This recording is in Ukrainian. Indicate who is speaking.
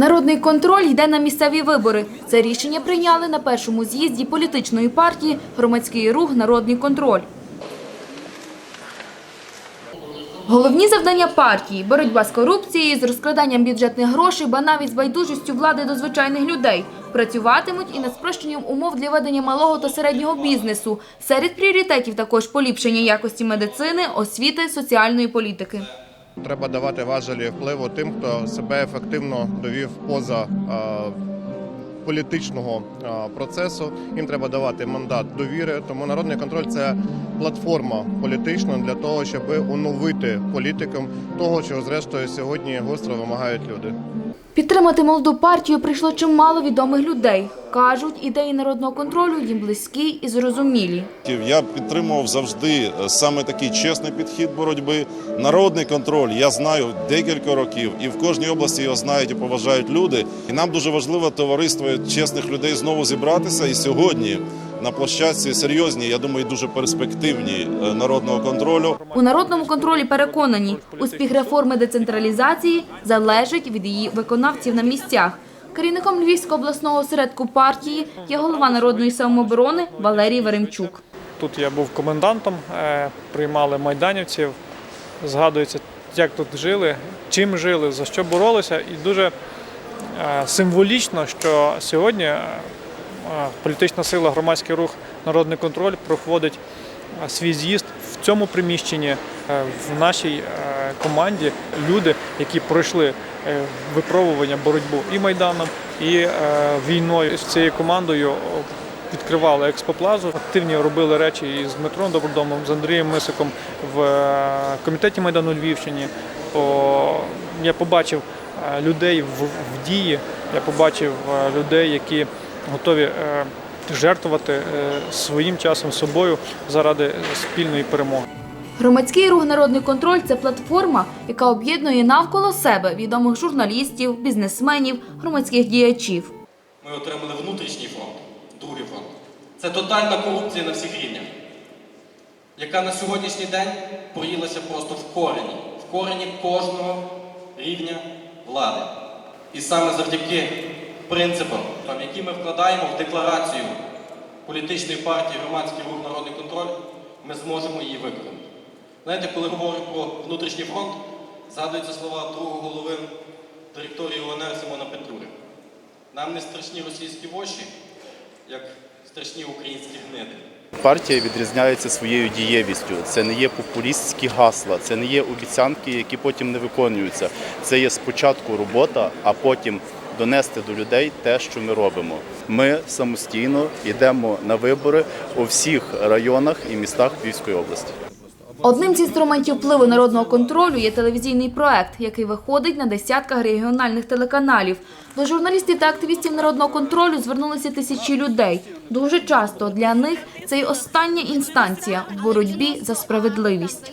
Speaker 1: Народний контроль йде на місцеві вибори. Це рішення прийняли на першому з'їзді політичної партії «Громадський рух Народний контроль». Головні завдання партії – боротьба з корупцією, з розкраданням бюджетних грошей, ба навіть з байдужістю влади до звичайних людей. Працюватимуть і над спрощенням умов для ведення малого та середнього бізнесу. Серед пріоритетів також поліпшення якості медицини, освіти, соціальної політики.
Speaker 2: Треба давати важелі впливу тим, хто себе ефективно довів поза політичного процесу. Їм треба давати мандат довіри. Тому народний контроль це платформа політична для того, щоб оновити політикам того, чого зрештою сьогодні гостро вимагають люди.
Speaker 1: Підтримати молоду партію прийшло чимало відомих людей. Кажуть, ідеї народного контролю їм близькі і зрозумілі.
Speaker 3: Я підтримував завжди е, саме такий чесний підхід боротьби. Народний контроль я знаю декілька років, і в кожній області його знають і поважають люди. І нам дуже важливо товариство чесних людей знову зібратися. І сьогодні на площадці серйозні, я думаю, дуже перспективні е, народного контролю.
Speaker 1: У народному контролі переконані, успіх реформи децентралізації залежить від її виконавців на місцях. Керівником Львівського обласного осередку партії є голова народної самооборони Валерій Веремчук.
Speaker 4: Тут я був комендантом, е, приймали майданівців. Згадується, як тут жили, чим жили, за що боролися. І дуже символічно, що сьогодні е, політична сила громадський рух Народний контроль проходить е, свій з'їзд в цьому приміщенні, е, в нашій е, команді люди, які пройшли е, випробування боротьбу і майданом, і е, війною з цією командою відкривали експоплазу, активні робили речі із Дмитром Добродомом, з Андрієм Мисиком в е, комітеті Майдану Львівщині. Я побачив е, людей в, в дії, я побачив е, людей, які готові е, жертвувати е, своїм часом собою заради спільної перемоги.
Speaker 1: Громадський рух Народний контроль це платформа, яка об'єднує навколо себе відомих журналістів, бізнесменів, громадських діячів.
Speaker 5: Ми отримали внутрішній фронт, другий фронт. Це тотальна корупція на всіх рівнях, яка на сьогоднішній день проїлася просто в корені, в корені кожного рівня влади. І саме завдяки принципам, які ми вкладаємо в декларацію політичної партії Громадський рух Народний контроль, ми зможемо її виконати. Знаєте, коли говорять про внутрішній фронт, згадуються слова другого голови директорії УНР Симона Петлюри. Нам не страшні російські воші, як страшні українські гниди.
Speaker 6: Партія відрізняється своєю дієвістю. Це не є популістські гасла, це не є обіцянки, які потім не виконуються. Це є спочатку робота, а потім донести до людей те, що ми робимо. Ми самостійно йдемо на вибори у всіх районах і містах Львівської області.
Speaker 1: Одним з інструментів впливу народного контролю є телевізійний проект, який виходить на десятках регіональних телеканалів. До журналістів та активістів народного контролю звернулися тисячі людей. Дуже часто для них це й остання інстанція в боротьбі за справедливість.